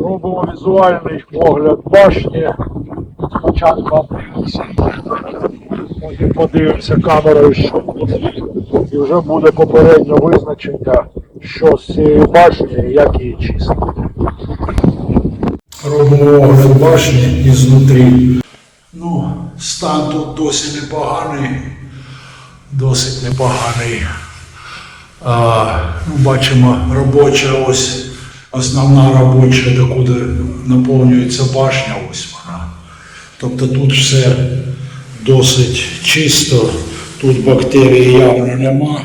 Робимо візуальний огляд башні. Спочатку. Потім подивимося камерою, що буде. І вже буде попереднє визначення, що з цієї башні як її чистити. Робимо огляд башні ізнутрі. Ну, стан тут досить непоганий. Досить непоганий. А, ну, бачимо, робоча ось, основна робоча, докуди наповнюється башня, ось вона. Тобто тут все досить чисто, тут бактерій явно нема.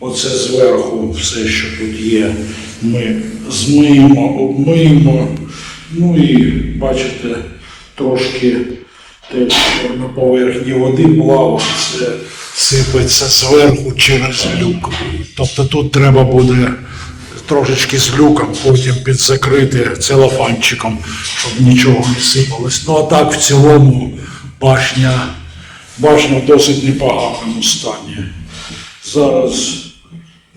Оце зверху все, що тут є, ми змиємо, обмиємо. Ну і бачите, трошки те, що на поверхні води плаває, це сипеться зверху через люк. Тобто тут треба буде трошечки з люком, потім підзакрити целофанчиком, щоб нічого не сипалось. Ну а так в цілому башня, башня в досить непоганому стані. Зараз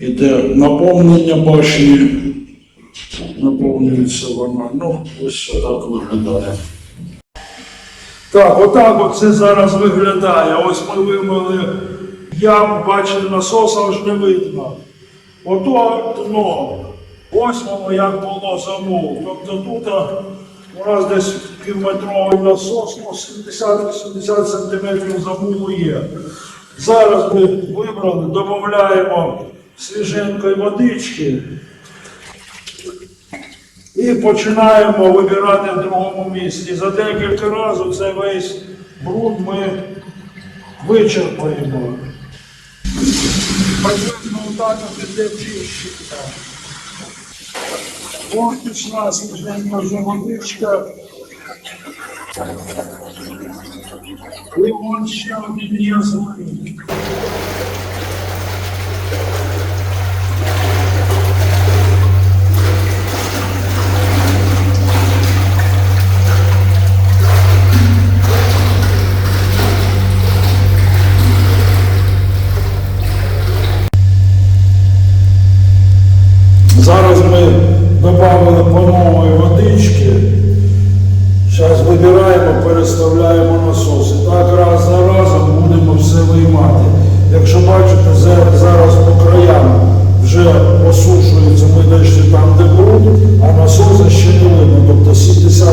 іде наповнення башні. Наповнюється вона. Ну, ось отак виглядає. Так, отак от це зараз виглядає. Ось ми вимили яму, бачите, насоса аж не видно. Ото дно. Ось воно як було замов. Тобто тут у нас десь півметровий насос, ну 70-80 сантиметрів замулу є. Зараз ми вибрали, додаємо свіженької водички. І починаємо вибирати в другому місці. За декілька разів цей весь бруд ми вичерпаємо. Ось пішла свіженька вже водичка. І вон ще один є злий. Зараз ми додали по нової водички. Зараз вибираємо, переставляємо насоси. Так раз за разом будемо все виймати. Якщо бачите, зараз по краям вже осушується, ми дійшли там, де бруд, а насоси ще не видно. Тобто 70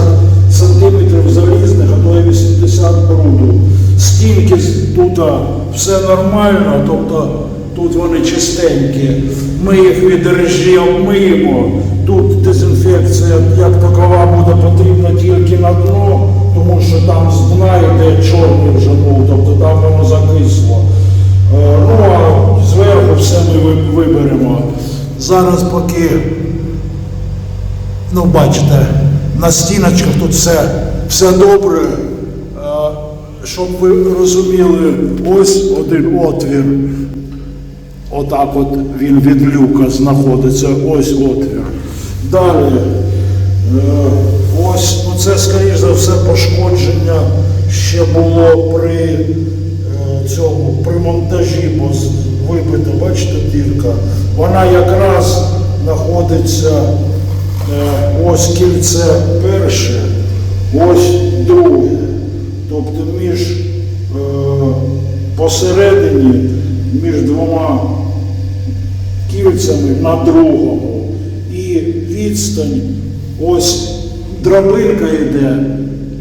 сантиметрів залізних, а то і 80 бруду. Стінки з- тут все нормально, тобто Тут вони чистенькі, ми їх від режі обмиємо. Тут дезінфекція як такова буде потрібна тільки на дно, тому що там з дна йде чорний вже був, тобто там воно закисло. Е, Ну а зверху все ми виберемо. Зараз поки, ну бачите, на стіночках тут все, все добре. Е, Щоб ви розуміли, ось один отвір. Отак от він від люка знаходиться, ось отвір. Далі, е, ось ну це, скоріш за все, пошкодження ще було при е, цьому, при монтажі, бо вибита, бачите, дірка. Вона якраз знаходиться е, ось кільце перше, ось друге. Тобто між е, посередині між двома кільцями на другому. І відстань, ось драбинка йде.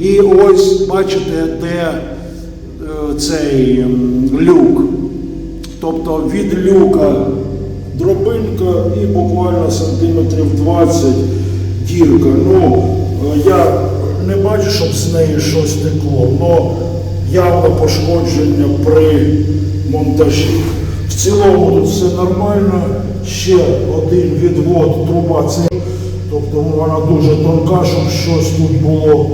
І ось, бачите, де е, цей люк. Тобто від люка дробинка і буквально сантиметрів 20 дірка. Ну, е, я не бачу, щоб з неї щось текло, але явно пошкодження при монтажі. В цілому тут все нормально. Ще один відвод труба. Це, тобто вона дуже тонка, щоб щось тут було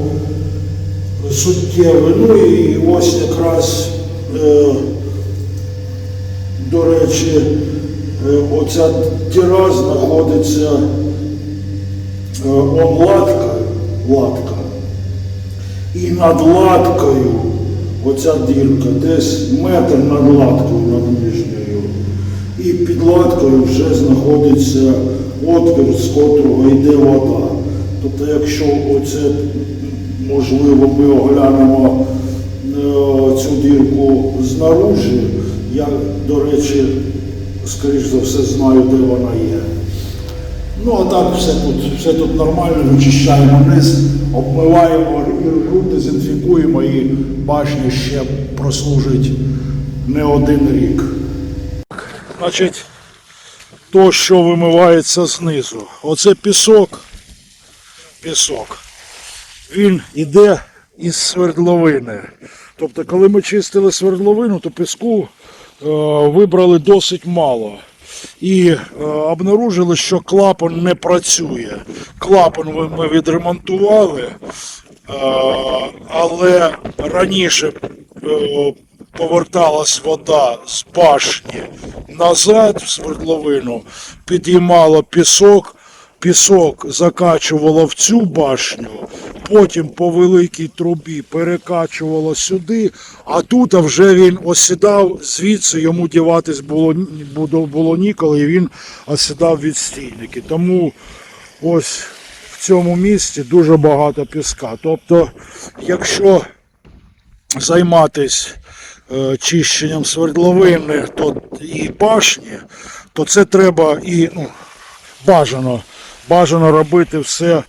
суттєве. Ну і ось якраз, е, до речі, е, оця діра знаходиться е, он латка, латка. І над латкою оця дірка, десь метр над латкою над нижньою. І під латкою вже знаходиться отвір, з котрого йде вода. Тобто, якщо оце можливо ми оглянемо е, цю дірку знаружи, я, до речі, скоріш за все знаю, де вона є. Ну, а так все тут, все тут нормально, вичищаємо низ, обмиваємо ржу, дезінфікуємо і башня ще прослужить не один рік. Значить, то, що вимивається знизу. Оце пісок. Пісок. Він іде із свердловини. Тобто, коли ми чистили свердловину, то піску е, вибрали досить мало. І е, обнаружили, що клапан не працює. Клапан ми відремонтували, е, але раніше е, поверталась вода з башні назад в свердловину, підіймала пісок, пісок закачувало в цю башню, потім по великій трубі перекачувало сюди, а тут вже він осідав, звідси йому діватись було, було, ніколи, і він осідав від стійники. Тому ось в цьому місці дуже багато піска. Тобто, якщо займатись чищенням свердловини то і башні, то це треба і ну, бажано. Бажано робити все е,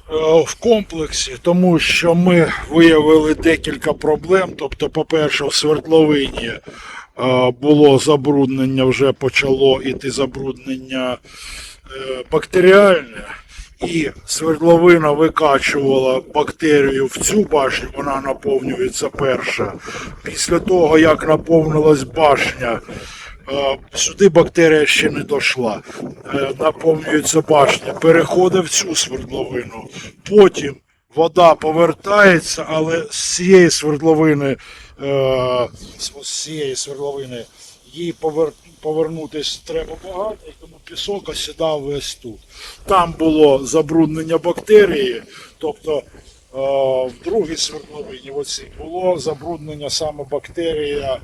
в комплексі, тому що ми виявили декілька проблем. Тобто, по-перше, в свердловині е, було забруднення, вже почало іти забруднення е, бактеріальне. І свердловина викачувала бактерію в цю башню, вона наповнюється перша. Після того, як наповнилась башня, е, сюди бактерія ще не дійшла. Е, Наповнюється башня, переходить в цю свердловину. Потім вода повертається, але з цієї свердловини, е, з з цієї свердловини їй повер... повернутися треба багато, і тому пісок осідав весь тут. Там було забруднення бактерії, тобто е, в другій свердловині було забруднення саме бактерія,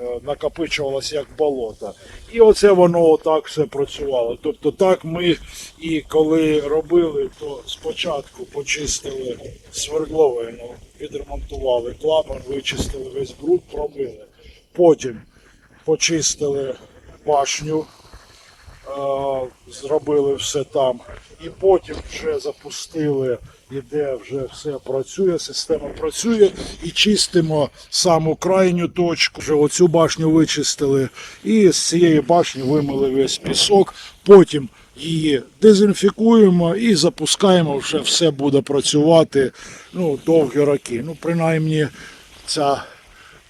е, накопичувалося як болото. І оце воно отак все працювало. Тобто так ми і коли робили, то спочатку почистили свердловину, відремонтували клапан, вичистили весь бруд, промили. Потім почистили башню, е, зробили все там. І потім вже запустили, іде вже все працює, система працює і чистимо саму крайню точку. Вже оцю башню вичистили і з цієї башні вимили весь пісок. Потім її дезінфікуємо і запускаємо, вже все буде працювати ну, довгі роки. Ну, принаймні, ця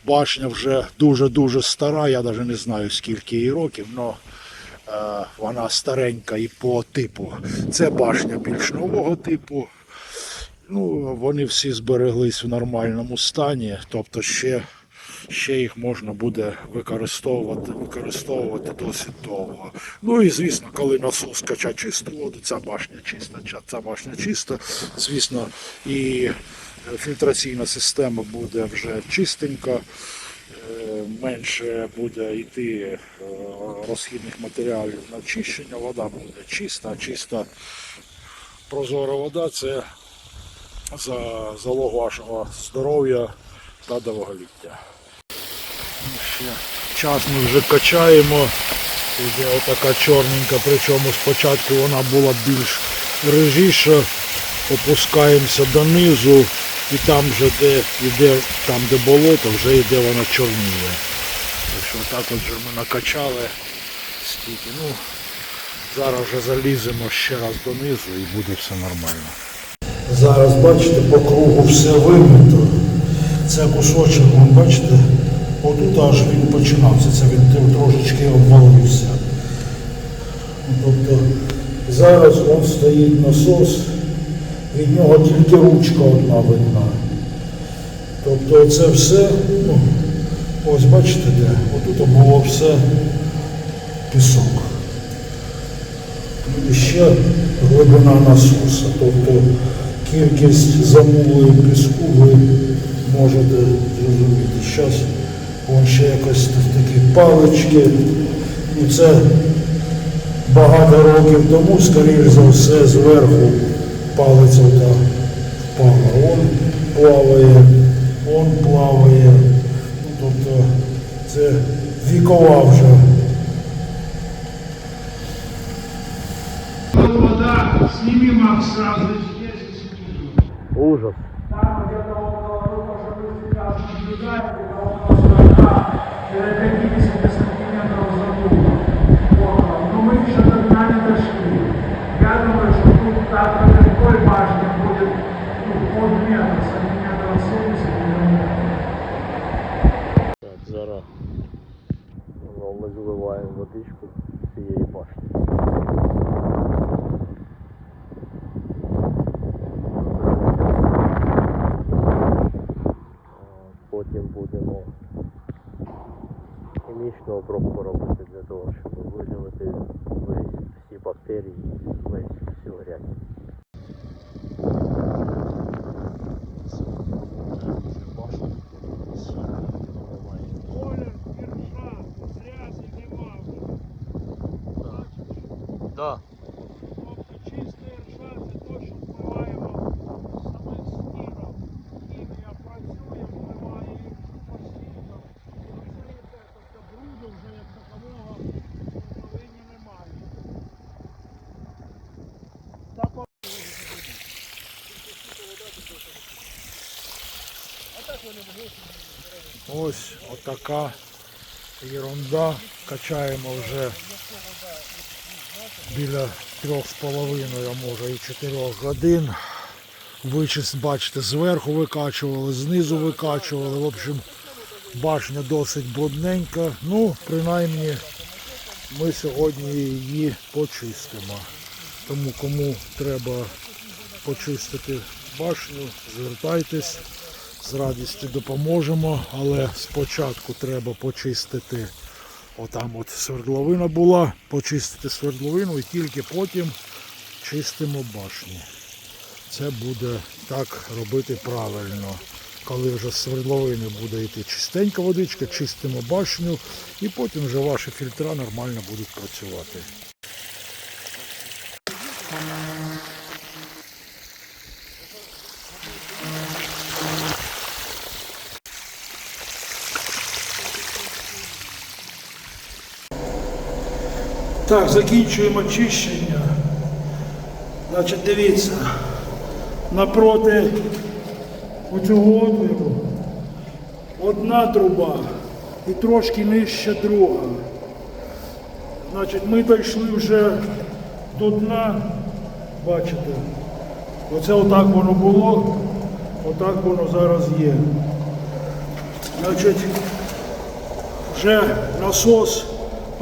башня вже дуже-дуже стара, я навіть не знаю скільки їй років, але вона старенька і по типу. Це башня більш нового типу. Ну, вони всі збереглись в нормальному стані, тобто ще, ще їх можна буде використовувати, використовувати досить довго. Ну і звісно, коли насос качає чисту воду, ця башня чиста, ця- башня чиста, звісно, і фільтраційна система буде вже чистенька. Е, менше буде йти е, розхідних матеріалів на очищення, вода буде чиста, чиста прозора вода це за залог вашого здоров'я та довголіття. Час ми вже качаємо. Іде отака чорненька, причому спочатку вона була більш рижіша. Опускаємося донизу і там вже де йде, там де болото, вже йде вона чорніє. Так що так от вже ми накачали стільки. Ну, зараз вже заліземо ще раз донизу і буде все нормально. Зараз бачите, по кругу все вимито. Це кусочок, бачите, отут аж він починався, це він тр- трошечки обвалився. Тобто зараз он стоїть насос, від нього тільки ручка одна видна. Тобто це все, ну, ось бачите де, отут було все пісок. І ще глибина насоса, тобто кількість замулої піску ви можете зрозуміти. Зараз вон ще якось такі палички. Ну, це багато років тому, скоріш за все, зверху ота впала. Он плаває, он плаває. Ну, тобто це вікова вже. Вода, сними Макс сразу. Ужас. Там где-то около того, что вы сейчас наблюдаете, Amen. Да. Тобто чиста ірша це те, що впливаємо самим снігом. Хімія працює, впливає постійно. Йде, тобто бруду вже як такового в половині немає. Та по- Ось отака ерунда. Качаємо вже біля трьох з половиною, а може і чотирьох годин. Вичист, бачите, зверху викачували, знизу викачували. В общем, башня досить брудненька. Ну, принаймні, ми сьогодні її почистимо. Тому кому треба почистити башню, звертайтесь, з радістю допоможемо, але спочатку треба почистити. Отам от свердловина була, почистити свердловину і тільки потім чистимо башню. Це буде так робити правильно. Коли вже з свердловини буде йти чистенька водичка, чистимо башню і потім вже ваші фільтра нормально будуть працювати. Так, закінчуємо чищення. Значить, дивіться, напроти оцього отвору одна труба і трошки нижче друга. Значить, ми дійшли вже до дна, бачите, оце отак воно було, отак воно зараз є. Значить, вже насос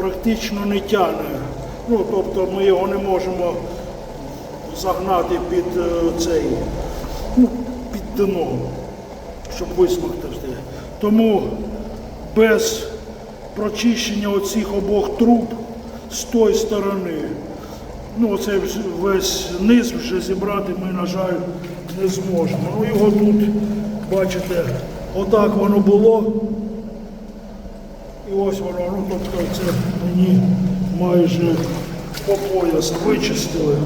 практично не тягне. Ну, тобто ми його не можемо загнати під е, цей, ну, під дно, щоб висмоктати. Тому без прочищення оцих обох труб з тої сторони, ну оцей весь низ вже зібрати ми, на жаль, не зможемо. Ну його тут, бачите, отак воно було. І ось воно, ну тобто це мені майже по пояс вичистили.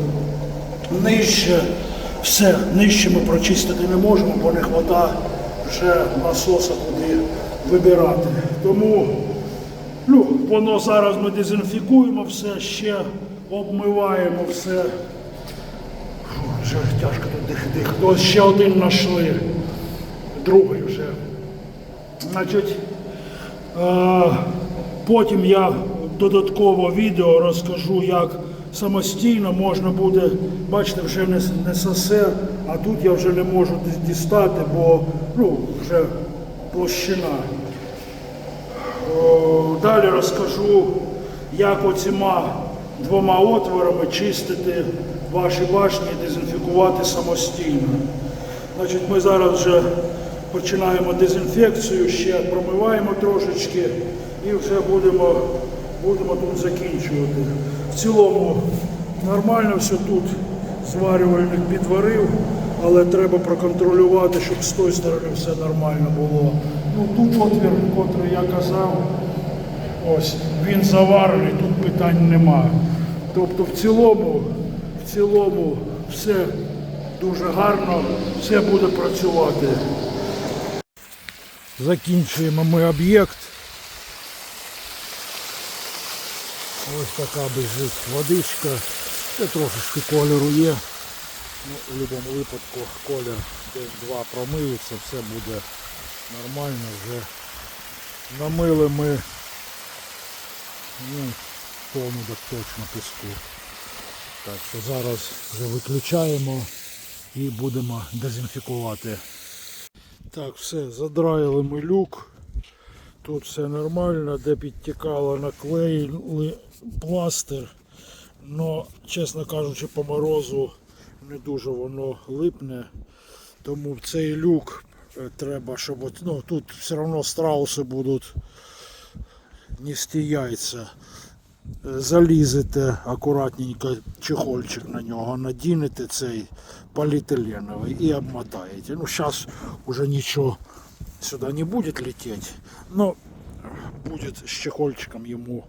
Нижче все, нижче ми прочистити не можемо, бо не вистачає вже насоса куди вибирати. Тому ну, воно зараз ми дезінфікуємо все, ще обмиваємо все. Вже тяжко тут. Ось ще один знайшли, другий вже. Значить, Потім я додатково відео розкажу, як самостійно можна буде, бачите, вже не, не сосе, а тут я вже не можу дістати, бо ну, вже площина. Далі розкажу, як оціма двома отворами чистити ваші башні і дезінфікувати самостійно. Значить, ми зараз вже починаємо дезінфекцію, ще промиваємо трошечки і вже будемо, будемо тут закінчувати. В цілому нормально все тут зварювальник підварив, але треба проконтролювати, щоб з тої сторони все нормально було. Ну тут отвір, котрий я казав, ось він заварений, тут питань нема. Тобто в цілому, в цілому все дуже гарно, все буде працювати. Закінчуємо ми об'єкт. Ось така біжить водичка. Це трошечки кольору є. Ну, в будь-якому випадку колір день-два промиється, все буде нормально. Вже намили ми ну, тонну так точно піску. Так що зараз вже виключаємо і будемо дезінфікувати. Так, все, задраїли ми люк. Тут все нормально, де підтікало, наклеїли пластир. Но, чесно кажучи, по морозу не дуже воно липне. Тому цей люк е, треба, щоб ну, тут все одно страуси будуть нести яйця. Залізете акуратненько чехольчик на нього, надінете цей поліетиленовий і обмотаєте. Ну, зараз уже нічого сюда не будет лететь, но будет з чехольчиком йому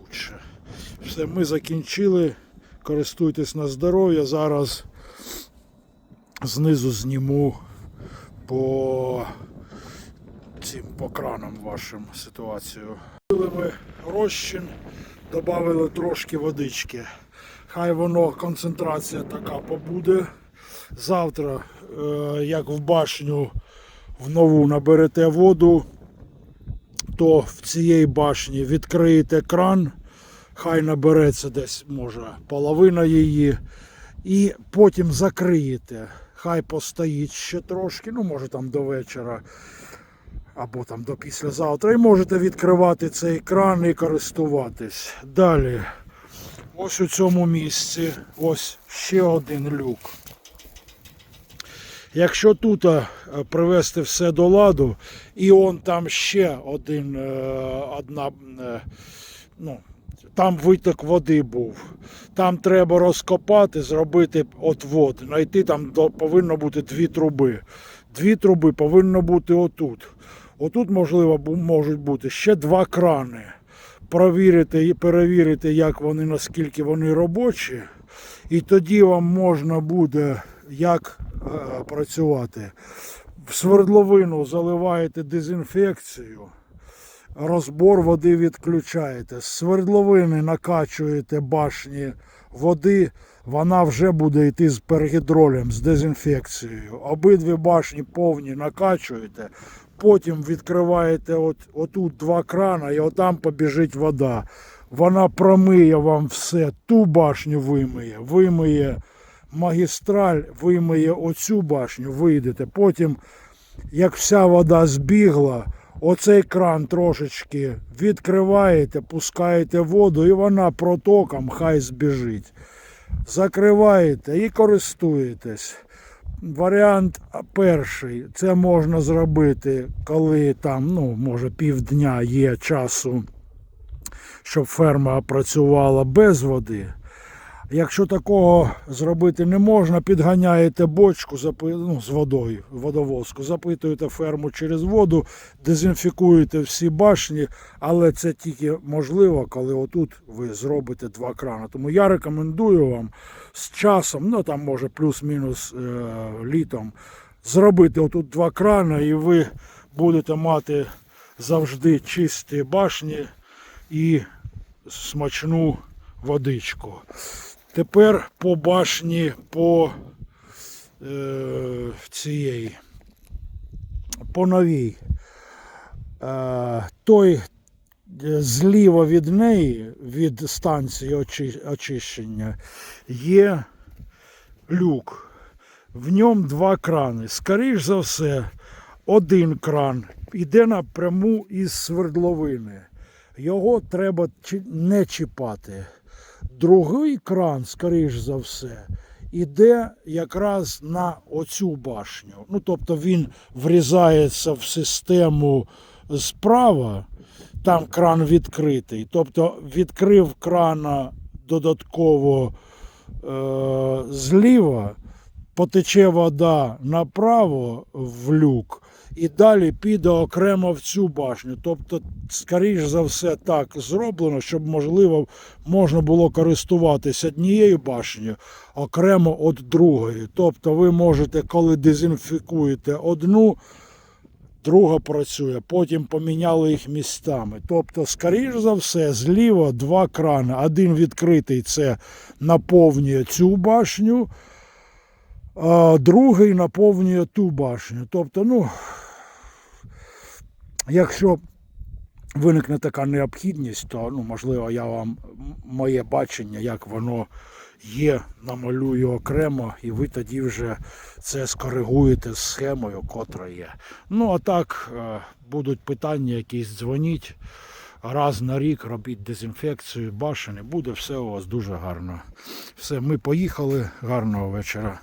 лучше. Все, ми закінчили. Користуйтесь на здоров'я. Зараз знизу зніму по цим по кранам вашим ситуацію. Ми розчин, додали трошки водички. Хай воно концентрація така побуде. Завтра, е, як в башню в нову наберете воду, то в цієї башні відкриєте кран, хай набереться десь, може, половина її, і потім закриєте. Хай постоїть ще трошки, ну може там до вечора або там до післязавтра. І можете відкривати цей кран і користуватись. Далі, ось у цьому місці, ось ще один люк. Якщо тут е, привести все до ладу, і он там ще один, е, одна, е, ну, там виток води був. Там треба розкопати, зробити отвод, знайти там повинно бути дві труби. Дві труби повинно бути отут. Отут, можливо, можуть бути ще два крани. Провірити перевірити, як вони, наскільки вони робочі. І тоді вам можна буде як е, працювати. В свердловину заливаєте дезінфекцію, розбор води відключаєте. З свердловини накачуєте башні води, вона вже буде йти з пергідролем, з дезінфекцією. Обидві башні повні накачуєте, потім відкриваєте от, отут два крана і отам побіжить вода. Вона промиє вам все, ту башню вимиє, вимиє магістраль, вимиє оцю башню, вийдете. Потім, як вся вода збігла, оцей кран трошечки відкриваєте, пускаєте воду, і вона протоком хай збіжить. Закриваєте і користуєтесь. Варіант перший. Це можна зробити, коли там, ну, може, півдня є часу, щоб ферма працювала без води. Якщо такого зробити не можна, підганяєте бочку ну, з водою, водовозку, запитуєте ферму через воду, дезінфікуєте всі башні, але це тільки можливо, коли отут ви зробите два крани. Тому я рекомендую вам з часом, ну там може плюс-мінус е- літом, зробити отут два крани, і ви будете мати завжди чисті башні і смачну водичку. Тепер по башні по е, цієї, по новій. Е, той е, зліва від неї, від станції очи- очищення, є люк. В ньому два крани. Скоріш за все, один кран йде напряму із свердловини. Його треба не чіпати. Другий кран, скоріш за все, іде якраз на оцю башню. Ну, тобто він врізається в систему справа, там кран відкритий. Тобто відкрив крана додатково е, зліва, потече вода направо в люк, і далі піде окремо в цю башню. Тобто, скоріш за все, так зроблено, щоб можливо можна було користуватися однією башнею окремо від другої. Тобто, ви можете, коли дезінфікуєте одну, друга працює, потім поміняли їх місцями. Тобто, скоріш за все, зліва два крани. Один відкритий це наповнює цю башню, а другий наповнює ту башню. Тобто, ну, якщо виникне така необхідність, то ну, можливо, я вам моє бачення, як воно є, намалюю окремо, і ви тоді вже це скоригуєте з схемою, котра є. Ну, а так, е, будуть питання якісь, дзвоніть. Раз на рік робіть дезінфекцію башен і буде все у вас дуже гарно. Все, ми поїхали. Гарного вечора.